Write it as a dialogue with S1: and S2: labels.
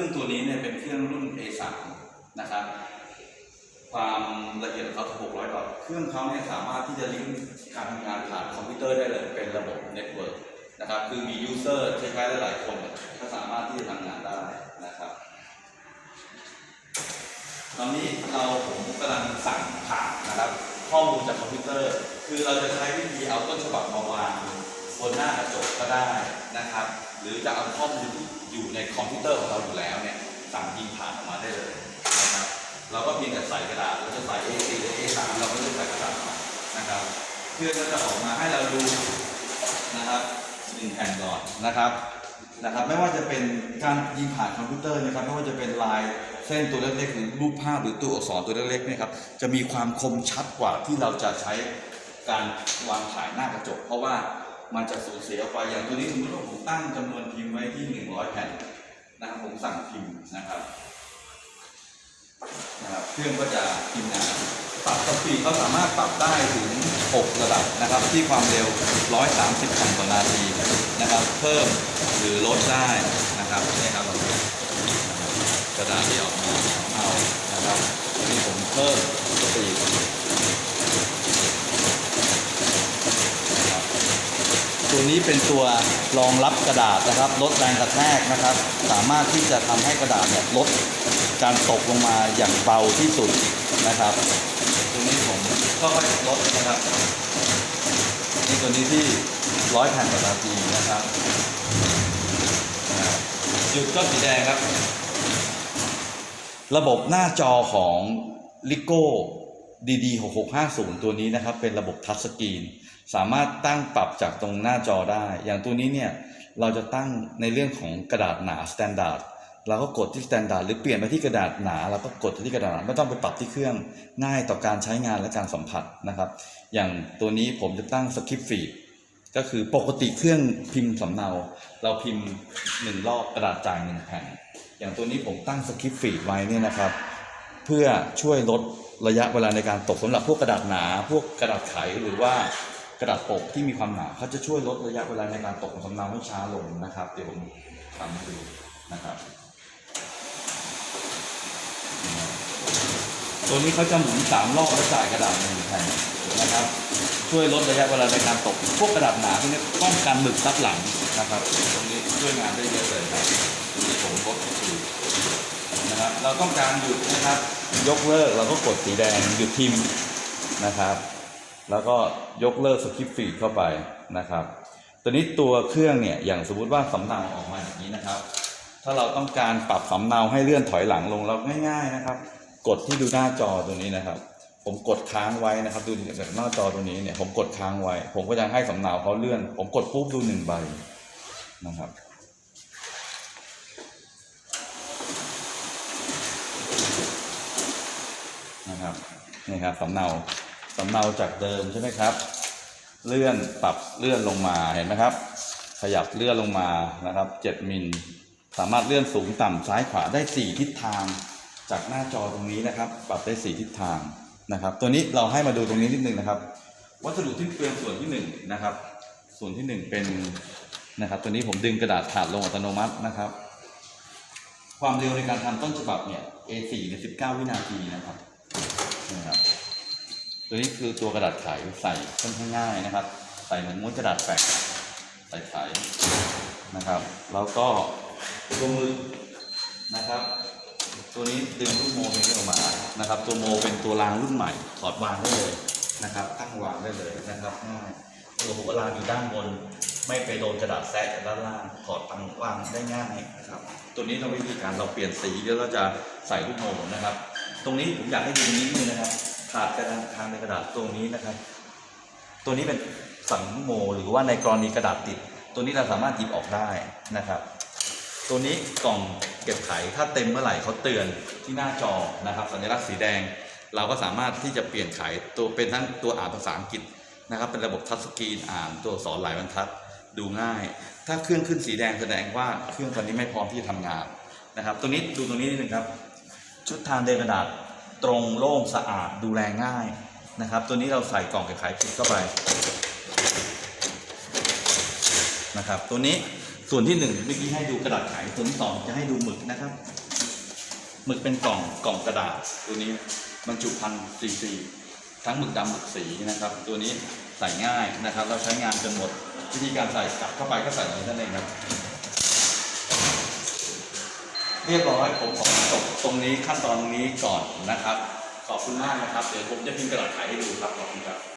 S1: รื่องตัวนี้เนี่ยเป็นเครื่องรุ่น A3 นะครับ ความละเอียดของเขา600ดอทเครื่องเขาเนี่ยสามารถที่จะลิงก์การทำงานผ่านคอมพิวเตอร์ได้เลย เป็นระบบเน็ตเวิร์กนะครับคือมียูเซอร์ใช้ใช้หลายๆคนก็สามารถที่จะทำงานได้นะครับตอนนี้เราผมกำลังสั่งผ่านนะครับข้อมูลจากคอมพิวเตอร์ คือเราจะใช้วิธีเอาต้นฉบับมาวางบนหน้ากระจกก็ได้นะครับ หรือจะเอาข้อมูลที่ อยู่ในคอมพิวเตอร์ของเราอยู่แล้วเนี่ยสั่งยิงผ่านออกมาได้เลยนะครับเราก็เพียงแต่ใส่กระดาษเราจะใส่ A4 หรือ A3 เราไม่ต้องใส่กระดาษนะครับ เพื่อจะออกมาให้เราดูนะครับหนึ่งแผ่นก่อนนะครับนะครับ ไม่ว่าจะเป็นการยิงผ่านคอมพิวเตอร์นะครับไม่ว่าจะเป็นลายเส้นตัวเล็กๆหรือรูปภาพหรือตัวอักษรตัวเล็กๆเนี่ยครับจะมีความคมชัดกว่าที่เราจะใช้การวางถ่ายหน้ากระจก เพราะว่ามันจะสูญเสียออกไปอย่างตัวนี้สมมติว่าผมตั้งจำนวนพิมพ์ไว้ที่ 100 แผ่นนะครับผม สั่งพิมพ์นะครับนะครับ เครื่องก็จะพิมพ์งานปรับสปีดก็สามารถปรับได้ถึง 6 ระดับนะครับ ที่ความเร็ว 130คำต่อนาทีนะครับ เพิ่มหรือลดได้นะครับนี่ครับกระดาษที่ออกมาเอานะครับนี่ผมเพิ่มสปีดนะครับตัว นี้เป็นตัวรองรับกระดาษนะครับลดแรงกระแทกนะครับ สามารถที่จะทำให้กระดาษเนี่ยลดการตกลงมาอย่างเบาที่สุดนะครับตรงนี้ผมก็ค่อยๆลดนะครับนี่ตัวนี้ที่ร้อยแผ่นต่อนาทีนะครับหยุดก็สีแดงครับ ระบบหน้าจอของ l i g o DD 6650 ตัวนี้นะครับ เป็นระบบทัชสกรีน สามารถตั้งปรับจากตรงหน้าจอได้ อย่างตัวนี้เนี่ยเราจะตั้งในเรื่องของกระดาษหนา s t ต n d า r d เราก็กดที่ s t ต n d า r d หรือเปลี่ยนไปที่กระดาษหนาเราก็กดที่กระดาษหนาไม่ต้องไปปรับที่เครื่องง่ายต่อการใช้งานและการสัมผัสนะครับ อย่างตัวนี้ผมจะตั้ง skip feed ก็คือปกติเครื่องพิมพ์สำเนา เราพิมพ์หนึ่งรอบกระดาษจ่ายหนึ่งแผ่นอย่างตัวนี้ผมตั้ง skip feed ไว้เนี่ยนะครับ เพื่อช่วยลดระยะเวลาในการตกสำหรับพวกกระดาษหนา พวกกระดาษไขหรือว่า กระดาษปกที่มีความหนาเขาจะช่วยลดระยะเวลาในการตกของสำเนาให้ช้าลงนะครับ เดี๋ยวผมทำให้ดูนะครับ ตัวนี้เขาจะหมุนสามรอบแล้วจ่ายกระดาษหนึ่งแผ่นนะครับ ช่วยลดระยะเวลาในการตก พวกกระดาษหนาพวกนี้ป้องกันหมึกซับหลังนะครับตรงนี้ช่วยงานได้เยอะเลยครับตรงนี้ผมลดอยู่นะครับเราต้องการหยุดนะครับ ยกเลิกเราก็กดสีแดงหยุดพิมพ์นะครับ แล้วก็ยกเลิกสคริปต์ฟีดเข้าไปนะครับตัวนี้ตัวเครื่องเนี่ยอย่างสมมติว่าสำเนาออกมาอย่างนี้นะครับ ถ้าเราต้องการปรับสำเนาให้เลื่อนถอยหลังลงเราง่าย ๆนะครับ กดที่ดูหน้าจอตัวนี้นะครับ ผมกดค้างไว้นะครับ ดูจากหน้าจอตัวนี้เนี่ยผมกดค้างไว้ ผมก็จะให้สำเนาเขาเลื่อน ผมกดปุ๊บดูหนึ่งใบนะครับนะครับนี่ครับสำเนาำเนาจากเดิมใช่ไหมครับ เลื่อนปรับเลื่อนลงมาเห็นไหมครับ ขยับเลื่อนลงมานะครับ 7มิลสามารถเลื่อนสูงต่ำซ้ายขวาได้ 4 ทิศทางจากหน้าจอตรงนี้นะครับ ปรับได้ 4 ทิศทางนะครับ ตัวนี้เราให้มาดูตรงนี้นิดนึงนะครับ วัสดุที่เปลืองส่วนที่1นะครับ ส่วนที่ 1 เป็นนะครับ ตัวนี้ผมดึงกระดาษขาดลงอัตโนมัตินะครับ ความเร็วในการทำต้นฉบับเนี่ย A4 ใน19 วินาทีนะครับนะครับ ตัวนี้คือตัวกระดาษไขใส่ค่อนข้างง่ายนะครับ ใส่เหมือนม้วนกระดาษแปะใส่ไขนะครับ แล้วก็ตัวมือนะครับ ตัวนี้ดึงลูกโมตัวนี้ออกมานะครับ ตัวโมเป็นตัวรางรุ่นใหม่ถอดวางได้เลยนะครับ ตั้งวางได้เลยนะครับง่ายตัวหัวรางอยู่ด้านบน ไม่ไปโดนกระดาษแซะจากด้านล่างถอดตั้งวางได้ง่ายนะครับ ตัวนี้เราวิธีการเราเปลี่ยนสีแล้วเราจะใส่ลูกโมนะครับ ตรงนี้ผมอยากให้ดูตรงนี้นิดนึงนะครับ ขาดกระดาษทางในกระดาษตรงนี้นะครับ ตัวนี้เป็นสังโมหรือว่าในกรณีกระดาษติด ตัวนี้เราสามารถหยิบออกได้นะครับ ตัวนี้กล่องเก็บไขถ้าเต็มเมื่อไหร่เขาเตือนที่หน้าจอนะครับ สัญลักษณ์สีแดง เราก็สามารถที่จะเปลี่ยนไขตัวเป็นทั้งตัวอ่านภาษาอังกฤษนะครับ เป็นระบบทัชสกรีนอ่านตัวสอักษรหลายบรรทัดดูง่าย ถ้าเครื่องขึ้นสีแดงแสดงว่าเครื่องตอนนี้ไม่พร้อมที่จะทำงานนะครับ ตัวนี้ดูตรงนี้นิดนึงครับ ชุดทางเดินกระดาษ ตรงโล่งสะอาดดูแลง่ายนะครับ ตัวนี้เราใส่กล่องเก็บขายผิดเข้าไปนะครับ ตัวนี้ส่วนที่หนึ่งเมื่อกี้ให้ดูกระดาษไขส่วนที่สองจะให้ดูหมึกนะครับหมึกเป็นกล่องกล่องกระดาษ ตัวนี้บรรจุพันซีซีทั้งหมึกดำหมึกสีนะครับ ตัวนี้ใส่ง่ายนะครับ เราใช้งานจนหมดวิธีการใส่กลับเข้าไปก็ใส่อย่างนี้นั่นเองครับ เรียบร้อยผมขอจบตรงนี้ขั้นตอนตรงนี้ก่อนนะครับ ขอบคุณมากนะครับ เดี๋ยวผมจะพิมพ์กระดาษไขให้ดูครับขอบคุณครับ